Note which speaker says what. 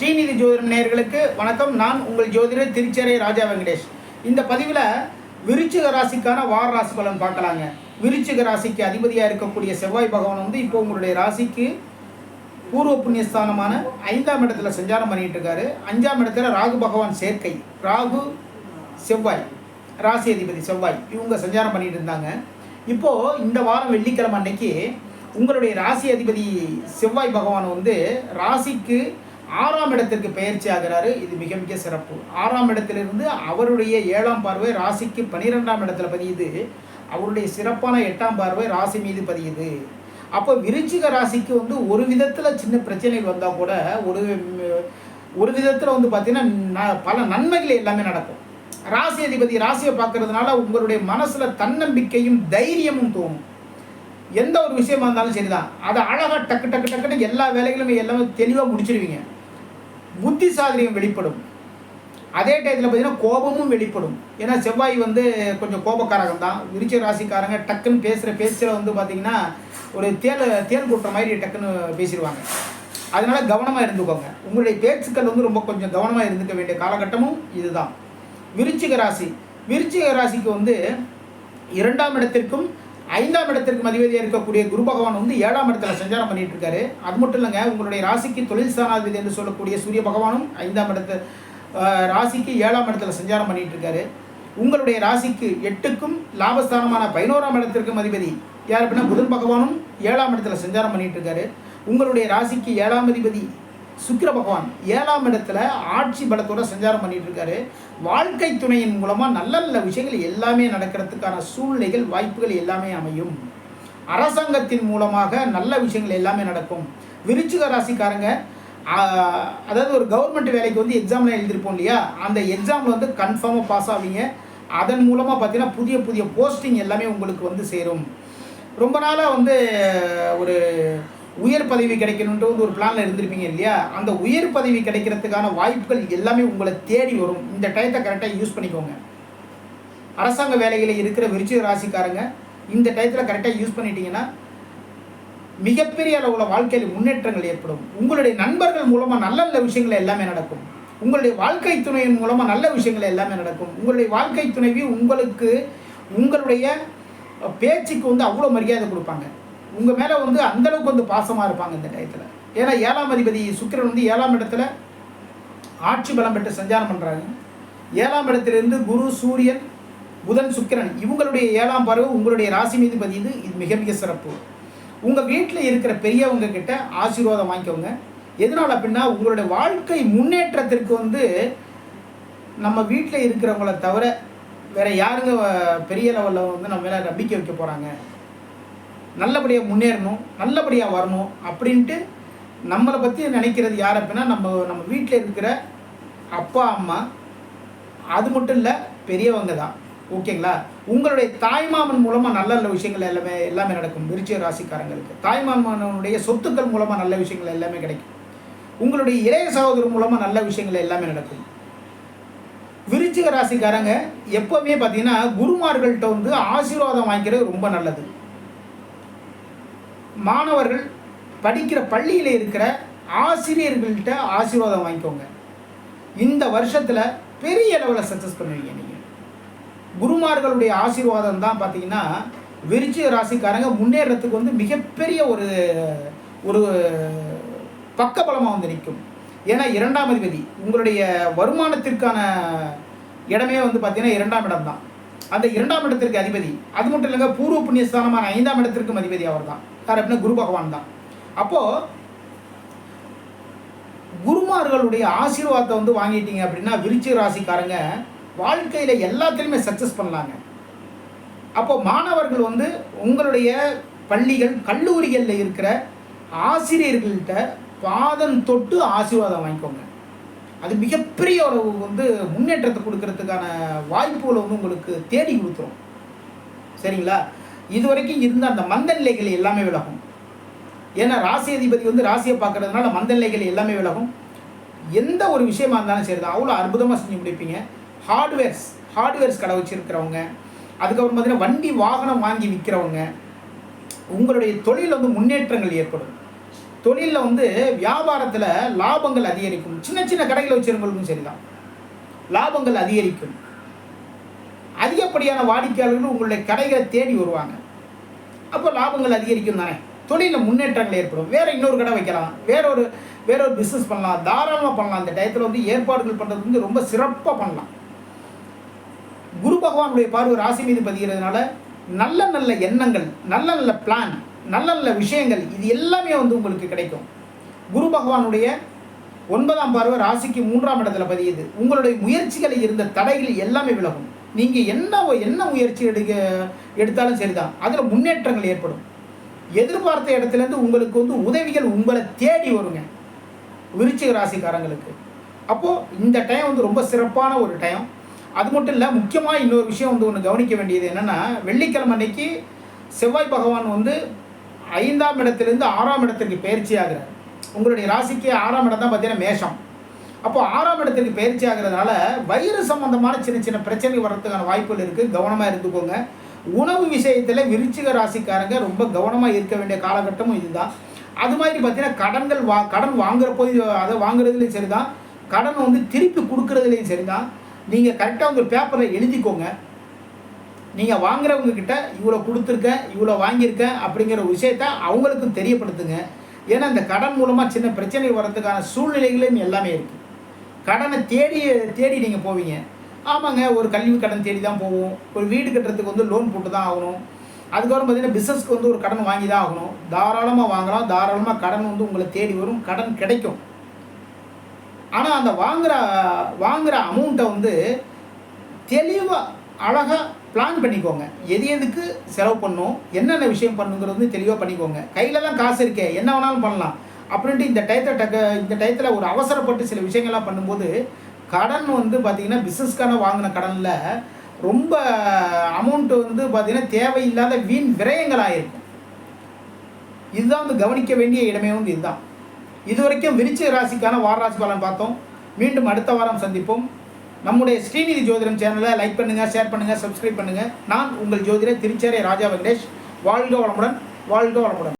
Speaker 1: ஸ்ரீநிதி ஜோதிடம் நேயர்களுக்கு வணக்கம். நான் உங்கள் ஜோதிடர் திருச்சேரை ராஜா வெங்கடேஷ். இந்த பதிவில் விருச்சிக ராசிக்கான வார ராசி பலன் பார்க்கலாங்க. விருச்சிக ராசிக்கு அதிபதியாக இருக்கக்கூடிய செவ்வாய் பகவான் வந்து இப்போ உங்களுடைய ராசிக்கு பூர்வ புண்ணியஸ்தானமான ஐந்தாம் இடத்துல சஞ்சாரம் பண்ணிகிட்டு இருக்காரு. அஞ்சாம் இடத்துல ராகு பகவான் சேர்க்கை. ராகு செவ்வாய். ராசி அதிபதி செவ்வாய். இவங்க சஞ்சாரம் பண்ணிட்டு இருந்தாங்க. இப்போது இந்த வாரம் வெள்ளிக்கிழமை அன்னைக்கு உங்களுடைய ராசி அதிபதி செவ்வாய் பகவான் வந்து ராசிக்கு ஆறாம் இடத்திற்கு பயிற்சி ஆகிறாரு. இது மிக மிக சிறப்பு. ஆறாம் இடத்திலிருந்து அவருடைய ஏழாம் பார்வை ராசிக்கு பனிரெண்டாம் இடத்துல பதியுது. அவருடைய சிறப்பான எட்டாம் பார்வை ராசி மீது பதியுது. அப்போ விருச்சிக ராசிக்கு வந்து ஒரு விதத்தில் சின்ன பிரச்சனைகள் வந்தால் கூட ஒரு ஒரு விதத்தில் வந்து பார்த்திங்கன்னா ந- பல நன்மைகள் எல்லாமே நடக்கும். ராசி அதிபதி ராசியை பார்க்கறதுனால உங்களுடைய மனசில் தன்னம்பிக்கையும் தைரியமும் தோணும். எந்த ஒரு விஷயமா இருந்தாலும் சரிதான். அதை அழகாக டக்கு டக்கு டக்குன்னு எல்லா வேலைகளுமே எல்லாமே தெளிவாக முடிச்சிடுவீங்க புத்தி சாதுரியம் வெளிப்படும். அதே டயத்தில் பார்த்தீங்கன்னா கோபமும் வெளிப்படும். ஏன்னா செவ்வாய் வந்து கொஞ்சம் கோபக்காரகம் தான் விருச்ச ராசிக்காரங்க டக்குன்னு பேசுகிற பேச்சில் வந்து பார்த்தீங்கன்னா ஒரு தேல் தேல் கூட்டுற மாதிரி டக்குன்னு பேசிடுவாங்க. அதனால கவனமாக இருந்துக்கோங்க. உங்களுடைய பேச்சுக்கள் வந்து ரொம்ப கொஞ்சம் கவனமாக இருந்துக்க வேண்டிய காலகட்டமும் இதுதான். விருச்சிக ராசி. விருச்சிக ராசிக்கு வந்து இரண்டாம் இடத்திற்கும் ஐந்தாம் இடத்திற்கு மதிபதியாக இருக்கக்கூடிய குரு பகவான் வந்து ஏழாம் இடத்துல சஞ்சாரம் பண்ணிட்டு இருக்காரு அது மட்டும் இல்லைங்க உங்களுடைய ராசிக்கு தொழில் ஸ்தானாதிபதி என்று சொல்லக்கூடிய சூரிய பகவானும் ஐந்தாம் இடத்து ராசிக்கு ஏழாம் இடத்துல சஞ்சாரம் பண்ணிட்டு இருக்காரு உங்களுடைய ராசிக்கு எட்டுக்கும் லாபஸ்தானமான பதினோராம் இடத்திற்கும் அதிபதி யார் அப்படின்னா புதன் பகவானும் ஏழாம் இடத்துல சஞ்சாரம் பண்ணிட்டு இருக்காரு உங்களுடைய ராசிக்கு ஏழாம் அதிபதி சுக்கிர பகவான் ஏழாம் இடத்துல ஆட்சி பலத்தோட சஞ்சாரம் பண்ணிட்டு இருக்காரு வாழ்க்கை துணையின் மூலமா நல்ல நல்ல விஷயங்கள் எல்லாமே நடக்கிறதுக்கான சூழ்நிலைகள் வாய்ப்புகள் எல்லாமே அமையும். அரசாங்கத்தின் மூலமாக நல்ல விஷயங்கள் எல்லாமே நடக்கும். விருச்சிக ராசிக்காரங்க அதாவது ஒரு கவர்மெண்ட் வேலைக்கு வந்து எக்ஸாமில் எழுதிருப்போம் இல்லையா? அந்த எக்ஸாமில் வந்து கன்ஃபார்மாக பாஸ் ஆவீங்க. அதன் மூலமாக பார்த்தீங்கன்னா புதிய புதிய போஸ்டிங் எல்லாமே உங்களுக்கு வந்து சேரும். ரொம்ப நாளாக வந்து ஒரு உயர் பதவி கிடைக்கணுன்ட்டு ஒரு பிளானில் இருந்திருப்பீங்க இல்லையா? அந்த உயர் பதவி கிடைக்கிறதுக்கான வாய்ப்புகள் எல்லாமே உங்களை தேடி வரும். இந்த டயத்தை கரெக்டாக யூஸ் பண்ணிக்கோங்க. அரசாங்க வேலைகளில் இருக்கிற விருச்சிக ராசிக்காரங்க இந்த டயத்தில் கரெக்டாக யூஸ் பண்ணிட்டீங்கன்னா மிகப்பெரிய அளவில் வாழ்க்கையில் முன்னேற்றங்கள் ஏற்படும். உங்களுடைய நண்பர்கள் மூலமாக நல்ல நல்ல விஷயங்கள் எல்லாமே நடக்கும். உங்களுடைய வாழ்க்கை துணையின் மூலமாக நல்ல விஷயங்கள் எல்லாமே நடக்கும். உங்களுடைய வாழ்க்கை துணைவி உங்களுக்கு உங்களுடைய பேச்சுக்கு வந்து அவ்வளோ மரியாதை கொடுப்பாங்க. உங்கள் மேலே வந்து அந்தளவுக்கு வந்து பாசமாக இருப்பாங்க இந்த டயத்தில். ஏன்னா ஏழாம் அதிபதி சுக்கிரன் வந்து ஏழாம் இடத்துல ஆட்சி பலம் பெற்று சஞ்சாரம் பண்ணுறாங்க ஏழாம் இடத்திலிருந்து குரு சூரியன் புதன் சுக்கிரன் இவங்களுடைய ஏழாம் பார்வை உங்களுடைய ராசி மீது பதியுது இது மிக மிக சிறப்பு. உங்கள் வீட்டில் இருக்கிற பெரியவங்க கிட்ட ஆசீர்வாதம் வாங்கிக்கோங்க. எதனால் அப்படின்னா உங்களுடைய வாழ்க்கை முன்னேற்றத்திற்கு வந்து நம்ம வீட்டில் இருக்கிறவங்கள தவிர வேறு யாருங்க பெரிய லெவலில் வந்து நம்ம மேலே நம்பிக்கை வைக்க போகிறாங்க நல்லபடியாக முன்னேறணும் நல்லபடியாக வரணும் அப்படின்ட்டு நம்மளை பற்றி நினைக்கிறது யார் அப்படின்னா நம்ம நம்ம வீட்டில் இருக்கிற அப்பா அம்மா. அது மட்டும் இல்லை பெரியவங்க தான். ஓகேங்களா? உங்களுடைய தாய்மாமன் மூலமாக நல்ல நல்ல விஷயங்கள் எல்லாமே எல்லாமே நடக்கும். விருச்சிய ராசிக்காரங்களுக்கு. தாய்மாமனுடைய சொத்துக்கள் மூலமாக நல்ல விஷயங்கள் எல்லாமே கிடைக்கும். உங்களுடைய இளைய சகோதரர் மூலமாக நல்ல விஷயங்கள் எல்லாமே நடக்கும். விருச்சிக ராசிக்காரங்க எப்போவுமே பார்த்தீங்கன்னா குருமார்கள்ட்ட வந்து ஆசீர்வாதம் வாங்கிக்கிறது ரொம்ப நல்லது. மாணவர்கள் படிக்கிற பள்ளியில் இருக்கிற ஆசிரியர்கள்ட்ட ஆசீர்வாதம் வாங்கிக்கோங்க. இந்த வருஷத்தில் பெரிய லெவலில் சக்ஸஸ் பண்ணுவீங்க நீங்கள் குருமார்களுடைய ஆசீர்வாதம் தான் பார்த்தீங்கன்னா விருச்சிக ராசிக்காரங்க முன்னேறத்துக்கு வந்து மிகப்பெரிய ஒரு ஒரு பக்கபலமாக வந்து நிற்கும். ஏன்னா இரண்டாம் அதிபதி உங்களுடைய வருமானத்திற்கான இடமே வந்து பார்த்தீங்கன்னா இரண்டாம் இடம் தான். அந்த இரண்டாம் இடத்திற்கு அதிபதி அது மட்டும் இல்லைங்க பூர்வ புண்ணியஸ்தானமான ஐந்தாம் இடத்திற்கும் அதிபதி அவர் தான் யார் அப்படின்னா குரு பகவான் தான். அப்போது குருமார்களுடைய ஆசீர்வாதத்தை வந்து வாங்கிட்டீங்க அப்படின்னா விருச்சிக ராசிக்காரங்க வாழ்க்கையில் எல்லாத்துலேயுமே சக்ஸஸ் பண்ணலாங்க. அப்போது மாணவர்கள் வந்து உங்களுடைய பள்ளிகள் கல்லூரிகளில் இருக்கிற ஆசிரியர்கள்ட்ட பாதம் தொட்டு ஆசீர்வாதம் வாங்கிக்கோங்க. அது மிகப்பெரிய ஒரு வந்து முன்னேற்றத்தை கொடுக்கறதுக்கான வாய்ப்புகளை வந்து உங்களுக்கு தேடி கொடுத்துரும். சரிங்களா? இது வரைக்கும் இருந்த அந்த மந்த நிலைகள் எல்லாமே விலகும். ஏன்னா ராசி அதிபதி வந்து ராசியை பார்க்கறதுனால மந்த நிலைகள் எல்லாமே விலகும். எந்த ஒரு விஷயமா இருந்தாலும் சரி தான் அவ்வளோ அற்புதமாக செஞ்சு முடிப்பீங்க. ஹார்ட்வேர்ஸ் ஹார்ட்வேர்ஸ் கடை வச்சுருக்கிறவங்க அதுக்கப்புறம் பார்த்தீங்கன்னா வண்டி வாகனம் வாங்கி விற்கிறவங்க உங்களுடைய தொழில் வந்து முன்னேற்றங்கள் ஏற்படும். தொழிலில் வந்து வியாபாரத்தில் லாபங்கள் அதிகரிக்கும். சின்ன சின்ன கடைகள் வச்சிருங்களுக்கும் சரிதான். லாபங்கள் அதிகரிக்கும். அதிகப்படியான வாடிக்கையாளர்கள் உங்களுடைய கடைகளை தேடி வருவாங்க. அப்போ லாபங்கள் அதிகரிக்கும் தானே? தொழிலில் முன்னேற்றங்கள் ஏற்படும். வேறு இன்னொரு கடை வைக்கலாம். வேற ஒரு வேற ஒரு பிஸ்னஸ் பண்ணலாம். தாராளமாக பண்ணலாம். இந்த டயத்தில் வந்து ஏற்பாடுகள் பண்ணுறது வந்து ரொம்ப சிறப்பாக பண்ணலாம். குரு பகவானுடைய பார்வை ராசி மீது பதிகிறதுனால நல்ல நல்ல எண்ணங்கள் நல்ல நல்ல பிளான் நல்ல நல்ல விஷயங்கள் இது எல்லாமே வந்து உங்களுக்கு கிடைக்கும். குரு பகவானுடைய ஒன்பதாம் பார்வை ராசிக்கு மூன்றாம் இடத்துல பதியுது. உங்களுடைய முயற்சிகளில் இருந்த தடைகள் எல்லாமே விலகும். நீங்கள் என்ன என்ன முயற்சி எடுக்க எடுத்தாலும் சரிதான். அதில் முன்னேற்றங்கள் ஏற்படும். எதிர்பார்த்த இடத்துலேருந்து உங்களுக்கு வந்து உதவிகள் உங்களை தேடி வருங்க. விருச்சிக ராசிக்காரங்களுக்கு. அப்போது இந்த டைம் வந்து ரொம்ப சிறப்பான ஒரு டைம் அது மட்டும் இல்லை முக்கியமாக இன்னொரு விஷயம் வந்து ஒன்று கவனிக்க வேண்டியது என்னென்னா வெள்ளிக்கிழமை அன்னைக்கு செவ்வாய் பகவான் வந்து ஐந்தாம் இடத்துலேருந்து ஆறாம் இடத்திற்கு பயிற்சி ஆகிறார் உங்களுடைய ராசிக்கு ஆறாம் இடம் தான் பார்த்தீங்கன்னா மேஷம். அப்போ ஆறாம் இடத்துக்கு பயிற்சி ஆகிறதுனால வயிறு சம்பந்தமான சின்ன சின்ன பிரச்சனை வர்றதுக்கான வாய்ப்புகள் இருக்குது கவனமாக இருந்துக்கோங்க. உணவு விஷயத்தில் விருச்சிக ராசிக்காரங்க ரொம்ப கவனமாக இருக்க வேண்டிய காலகட்டமும் இதுதான். அது மாதிரி பார்த்தீங்கன்னா கடன்கள் வா கடன் வாங்குற போது அதை வாங்குறதுலையும் சரிதான். கடன் வந்து திருப்பி கொடுக்குறதுலையும் சரிதான். நீங்கள் கரெக்டாக உங்கள் பேப்பரில் எழுதிக்கோங்க. நீங்கள் வாங்குறவங்க கிட்ட இவ்வளோ கொடுத்துருக்கேன் இவ்வளோ வாங்கியிருக்கேன் அப்படிங்கிற விஷயத்த அவங்களுக்கும் தெரியப்படுத்துங்க. ஏன்னா இந்த கடன் மூலமாக சின்ன பிரச்சனை வர்றதுக்கான சூழ்நிலைகளும் எல்லாமே இருக்குது கடனை தேடி தேடி நீங்கள் போவீங்க. ஆமாங்க ஒரு கல்வி கடன் தேடி தான் போவோம். ஒரு வீடு கட்டுறதுக்கு வந்து லோன் போட்டு தான் ஆகணும். அதுக்கப்புறம் பார்த்தீங்கன்னா பிஸ்னஸ்க்கு வந்து ஒரு கடன் வாங்கி தான் ஆகணும். தாராளமாக வாங்கலாம். தாராளமாக கடன் வந்து உங்களை தேடி வரும். கடன் கிடைக்கும். ஆனால் அந்த வாங்குகிற வாங்குகிற அமௌண்ட்டை வந்து தெளிவாக அழகாக பிளான் பண்ணிக்கோங்க. எது எதுக்கு செலவு பண்ணும் என்னென்ன விஷயம் பண்ணுங்கிறது வந்து தெளிவாக பண்ணிக்கோங்க. கையில் தான் காசு இருக்கே. என்ன வேணாலும் பண்ணலாம். அப்படின்ட்டு இந்த டயத்தை டக்க இந்த டயத்தில் ஒரு அவசரப்பட்டு சில விஷயங்கள்லாம் பண்ணும்போது கடன் வந்து பார்த்திங்கன்னா பிஸ்னஸ்க்கான வாங்கின கடனில் ரொம்ப அமௌண்ட்டு வந்து பார்த்திங்கன்னா தேவையில்லாத வீண் விரயங்களாக இருக்கும் இதுதான் வந்து கவனிக்க வேண்டிய இடமே வந்து இதுதான். இது வரைக்கும் விருச்சிக ராசிக்கான வார ராசி பலன் பார்த்தோம். மீண்டும் அடுத்த வாரம் சந்திப்போம். நம்முடைய ஸ்ரீநிதி ஜோதிடம் சேனலை லைக் பண்ணுங்கள் ஷேர் பண்ணுங்கள் சப்ஸ்கிரைப் பண்ணுங்கள் நான் உங்கள் ஜோதிடர் திருச்சேரை ராஜா வெங்கடேஷ். வாழ்க வளமுடன் வாழ்க வளமுடன்.